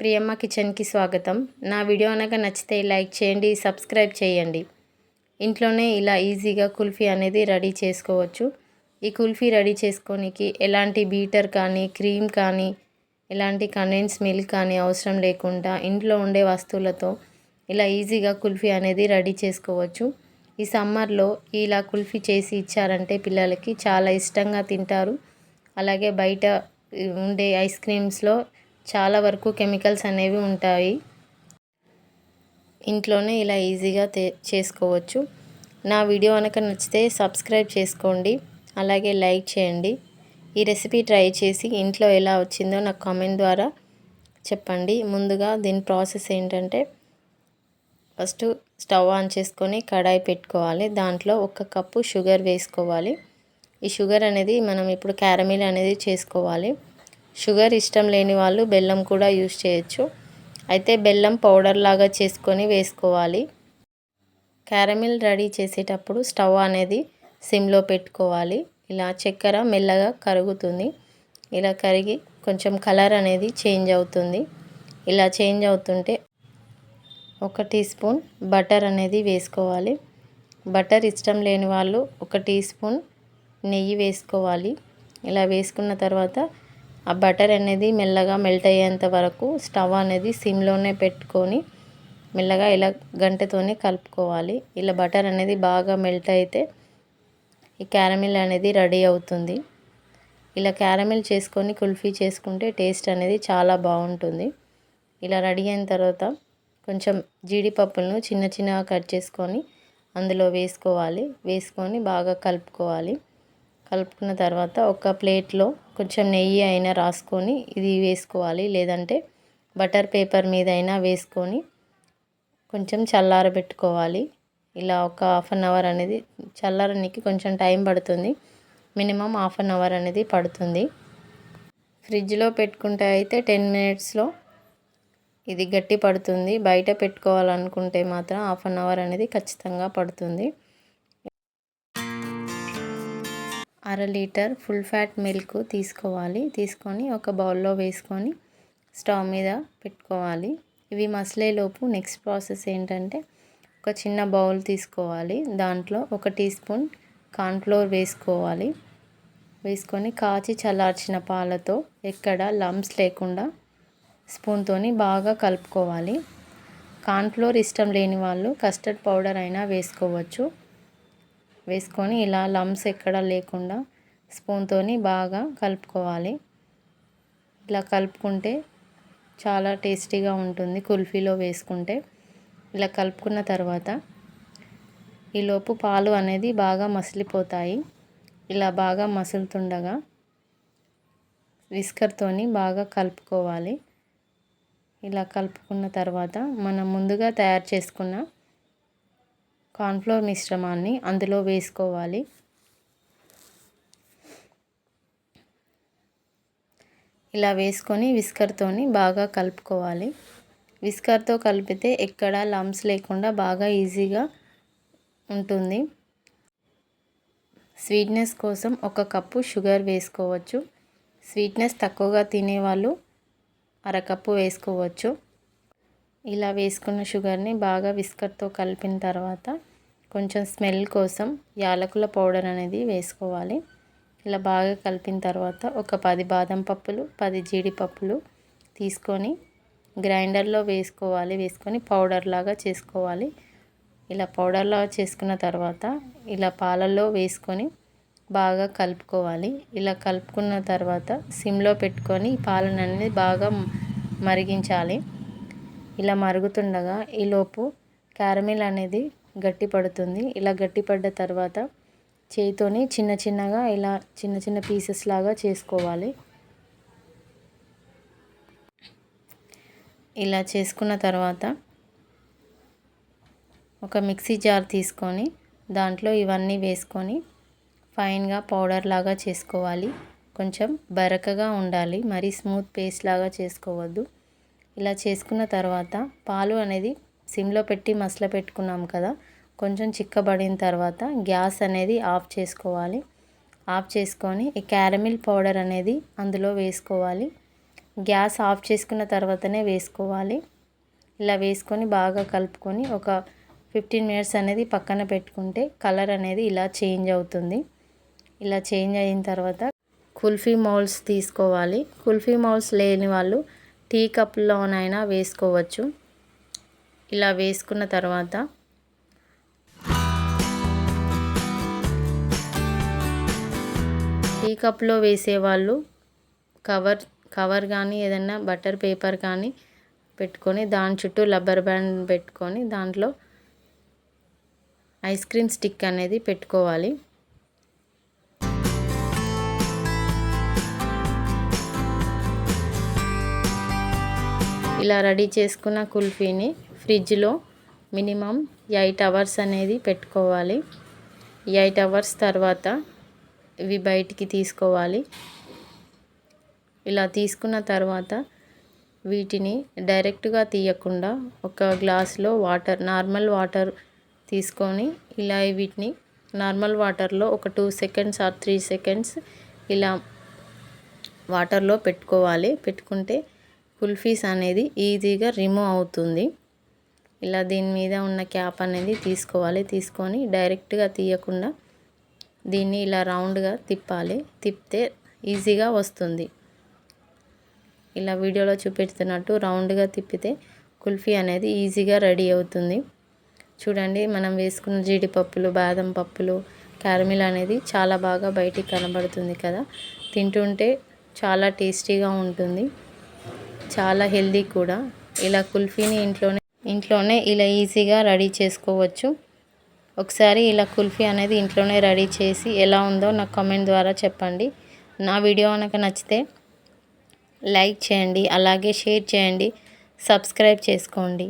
ప్రియమ్మ కిచెన్కి స్వాగతం. నా వీడియో అనగా నచ్చితే లైక్ చేయండి సబ్స్క్రైబ్ చేయండి. ఇంట్లోనే ఇలా ఈజీగా కుల్ఫీ అనేది రెడీ చేసుకోవచ్చు. ఈ కుల్ఫీ రెడీ చేసుకోనికి ఎలాంటి బీటర్ కానీ క్రీమ్ కానీ ఎలాంటి కండెన్స్ మిల్క్ కానీ అవసరం లేకుండా ఇంట్లో ఉండే వస్తువులతో ఇలా ఈజీగా కుల్ఫీ అనేది రెడీ చేసుకోవచ్చు. ఈ సమ్మర్లో ఇలా కుల్ఫీ చేసి ఇచ్చారంటే పిల్లలకి చాలా ఇష్టంగా తింటారు. అలాగే బయట ఉండే ఐస్ క్రీమ్స్లో చాలా వరకు కెమికల్స్ అనేవి ఉంటాయి. ఇంట్లోనే ఇలా ఈజీగా చేసుకోవచ్చు. నా వీడియో కనుక నచ్చితే సబ్స్క్రైబ్ చేసుకోండి. అలాగే లైక్ చేయండి. ఈ రెసిపీ ట్రై చేసి ఇంట్లో ఎలా వచ్చిందో నాకు కామెంట్ ద్వారా చెప్పండి. ముందుగా దీని ప్రాసెస్ ఏంటంటే ఫస్ట్ స్టవ్ ఆన్ చేసుకొని కడాయి పెట్టుకోవాలి. దాంట్లో ఒక కప్పు షుగర్ వేసుకోవాలి. ఈ షుగర్ అనేది మనం ఇప్పుడు క్యారమిల్ అనేది చేసుకోవాలి. షుగర్ ఇష్టం లేని వాళ్ళు బెల్లం కూడా యూస్ చేయొచ్చు. అయితే బెల్లం పౌడర్ లాగా చేసుకొని వేసుకోవాలి. క్యారమిల్ రెడీ చేసేటప్పుడు స్టవ్ అనేది సిమ్లో పెట్టుకోవాలి. ఇలా చక్కెర మెల్లగా కరుగుతుంది. ఇలా కరిగి కొంచెం కలర్ అనేది చేంజ్ అవుతుంది. ఇలా చేంజ్ అవుతుంటే ఒక టీ స్పూన్ బటర్ అనేది వేసుకోవాలి. బటర్ ఇష్టం లేని వాళ్ళు ఒక టీ స్పూన్ నెయ్యి వేసుకోవాలి. ఇలా వేసుకున్న తర్వాత ఆ బటర్ అనేది మెల్లగా మెల్ట్ అయ్యేంత వరకు స్టవ్ అనేది సిమ్లోనే పెట్టుకొని మెల్లగా ఇలా గంటతోనే కలుపుకోవాలి. ఇలా బటర్ అనేది బాగా మెల్ట్ అయితే ఈ క్యారమిల్ అనేది రెడీ అవుతుంది. ఇలా క్యారమిల్ చేసుకొని కుల్ఫీ చేసుకుంటే టేస్ట్ అనేది చాలా బాగుంటుంది. ఇలా రెడీ అయిన తర్వాత కొంచెం జీడిపప్పులను చిన్న చిన్నగా కట్ చేసుకొని అందులో వేసుకోవాలి. వేసుకొని బాగా కలుపుకోవాలి. కలుపుకున్న తర్వాత ఒక ప్లేట్లో కొంచెం నెయ్యి అయినా రాసుకొని ఇది వేసుకోవాలి. లేదంటే బటర్ పేపర్ మీద అయినా వేసుకొని కొంచెం చల్లారబెట్టుకోవాలి. ఇలా ఒక హాఫ్ అన్ అవర్ అనేది చల్లారనికి కొంచెం టైం పడుతుంది. మినిమం హాఫ్ అన్ అవర్ అనేది పడుతుంది. ఫ్రిడ్జ్లో పెట్టుకుంటే అయితే టెన్ మినిట్స్లో ఇది గట్టి పడుతుంది. బయట పెట్టుకోవాలనుకుంటే మాత్రం హాఫ్ అన్ అవర్ అనేది ఖచ్చితంగా పడుతుంది. అర లీటర్ ఫుల్ ఫ్యాట్ మిల్క్ తీసుకోవాలి. తీసుకొని ఒక బౌల్లో వేసుకొని స్టవ్ మీద పెట్టుకోవాలి. ఇవి మసలేలోపు నెక్స్ట్ ప్రాసెస్ ఏంటంటే ఒక చిన్న బౌల్ తీసుకోవాలి. దాంట్లో ఒక టీ స్పూన్ కార్న్ఫ్లోర్ వేసుకోవాలి. వేసుకొని కాచి చల్లార్చిన పాలతో ఎక్కడ లంప్స్ లేకుండా స్పూన్తోని బాగా కలుపుకోవాలి. కార్న్ఫ్లోర్ ఇష్టం లేని వాళ్ళు కస్టర్డ్ పౌడర్ అయినా వేసుకోవచ్చు. వేసుకొని ఇలా లమ్స్ ఎక్కడ లేకుండా స్పూన్తోని బాగా కలుపుకోవాలి. ఇలా కలుపుకుంటే చాలా టేస్టీగా ఉంటుంది కుల్ఫీలో వేసుకుంటే. ఇలా కలుపుకున్న తర్వాత ఈలోపు పాలు అనేది బాగా మసిలిపోతాయి. ఇలా బాగా మసులుతుండగా విస్కర్తోని బాగా కలుపుకోవాలి. ఇలా కలుపుకున్న తర్వాత మనం ముందుగా తయారు చేసుకున్న కార్న్ఫ్లోర్ మిశ్రమాన్ని అందులో వేసుకోవాలి. ఇలా వేసుకొని విస్కర్తోని బాగా కలుపుకోవాలి. విస్కర్తో కలిపితే ఎక్కడ లమ్స్ లేకుండా బాగా ఈజీగా ఉంటుంది. స్వీట్నెస్ కోసం ఒక కప్పు షుగర్ వేసుకోవచ్చు. స్వీట్నెస్ తక్కువగా తినేవాళ్ళు అరకప్పు వేసుకోవచ్చు. ఇలా వేసుకున్న షుగర్ని బాగా విస్కర్తో కలిపిన తర్వాత కొంచెం స్మెల్ కోసం యాలకుల పౌడర్ అనేది వేసుకోవాలి. ఇలా బాగా కలిపిన తర్వాత ఒక పది బాదం పప్పులు పది జీడిపప్పులు తీసుకొని గ్రైండర్లో వేసుకోవాలి. వేసుకొని పౌడర్ లాగా చేసుకోవాలి. ఇలా పౌడర్లా చేసుకున్న తర్వాత ఇలా పాలల్లో వేసుకొని బాగా కలుపుకోవాలి. ఇలా కలుపుకున్న తర్వాత సిమ్లో పెట్టుకొని పాలనని బాగా మరిగించాలి. ఇలా మరుగుతుండగా ఈలోపు క్యారమిల్ అనేది గట్టి పడుతుంది. ఇలా గట్టి పడ్డ తర్వాత చేయితోని చిన్న చిన్నగా ఇలా చిన్న చిన్న పీసెస్ లాగా చేసుకోవాలి. ఇలా చేసుకున్న తర్వాత ఒక మిక్సీ జార్ తీసుకొని దాంట్లో ఇవన్నీ వేసుకొని ఫైన్గా పౌడర్ లాగా చేసుకోవాలి. కొంచెం బరకగా ఉండాలి. మరీ స్మూత్ పేస్ట్ లాగా చేసుకోవద్దు. ఇలా చేసుకున్న తర్వాత పాలు అనేది సిమ్లో పెట్టి మసల పెట్టుకున్నాం కదా కొంచెం చిక్కబడిన తర్వాత గ్యాస్ అనేది ఆఫ్ చేసుకోవాలి. ఆఫ్ చేసుకొని ఈ క్యారమిల్ పౌడర్ అనేది అందులో వేసుకోవాలి. గ్యాస్ ఆఫ్ చేసుకున్న తర్వాతనే వేసుకోవాలి. ఇలా వేసుకొని బాగా కలుపుకొని ఒక ఫిఫ్టీన్ మినిట్స్ అనేది పక్కన పెట్టుకుంటే కలర్ అనేది ఇలా చేంజ్ అవుతుంది. ఇలా చేంజ్ అయిన తర్వాత కుల్ఫీ మౌల్స్ తీసుకోవాలి. కుల్ఫీ మౌల్స్ లేని వాళ్ళు టీ కప్లోనైనా వేసుకోవచ్చు. ఇలా వేసుకున్న తర్వాత టీ కప్లో వేసేవాళ్ళు కవర్ కవర్ కానీ ఏదైనా బటర్ పేపర్ కానీ పెట్టుకొని దాని చుట్టూ రబ్బర్ బ్యాండ్ పెట్టుకొని దాంట్లో ఐస్ క్రీమ్ స్టిక్ అనేది పెట్టుకోవాలి. ఇలా రెడీ చేసుకున్న కుల్ఫీని ఫ్రిడ్జ్లో మినిమం ఎయిట్ అవర్స్ అనేది పెట్టుకోవాలి. ఎయిట్ అవర్స్ తర్వాత ఇవి బయటికి తీసుకోవాలి. ఇలా తీసుకున్న తర్వాత వీటిని డైరెక్ట్గా తీయకుండా ఒక గ్లాస్లో వాటర్ నార్మల్ వాటర్ తీసుకొని ఇలా వీటిని నార్మల్ వాటర్లో ఒక two seconds or three seconds ఇలా వాటర్లో పెట్టుకోవాలి. పెట్టుకుంటే కుల్ఫీస్ అనేది ఈజీగా రిమూవ్ అవుతుంది. ఇలా దీని మీద ఉన్న క్యాప్ అనేది తీసుకోవాలి. తీసుకొని డైరెక్ట్గా తీయకుండా దీన్ని ఇలా రౌండ్గా తిప్పాలి. తిప్పితే ఈజీగా వస్తుంది. ఇలా వీడియోలో చూపెడుతున్నట్టు రౌండ్గా తిప్పితే కుల్ఫీ అనేది ఈజీగా రెడీ అవుతుంది. చూడండి మనం వేసుకున్న జీడిపప్పులు బాదం పప్పులు క్యారమిల్ అనేది చాలా బాగా బయటికి కనబడుతుంది కదా. తింటుంటే చాలా టేస్టీగా ఉంటుంది. చాలా హెల్దీ కూడా. ఇలా కుల్ఫీని ఇంట్లోనే ఇంట్లోనే ఇలా ఈజీగా రెడీ చేసుకోవచ్చు. ఒకసారి ఇలా కుల్ఫీ అనేది ఇంట్లోనే రెడీ చేసి ఎలా ఉందో నాకు కామెంట్ ద్వారా చెప్పండి. నా వీడియో కనుక నచ్చితే లైక్ చేయండి అలాగే షేర్ చేయండి సబ్స్క్రైబ్ చేసుకోండి.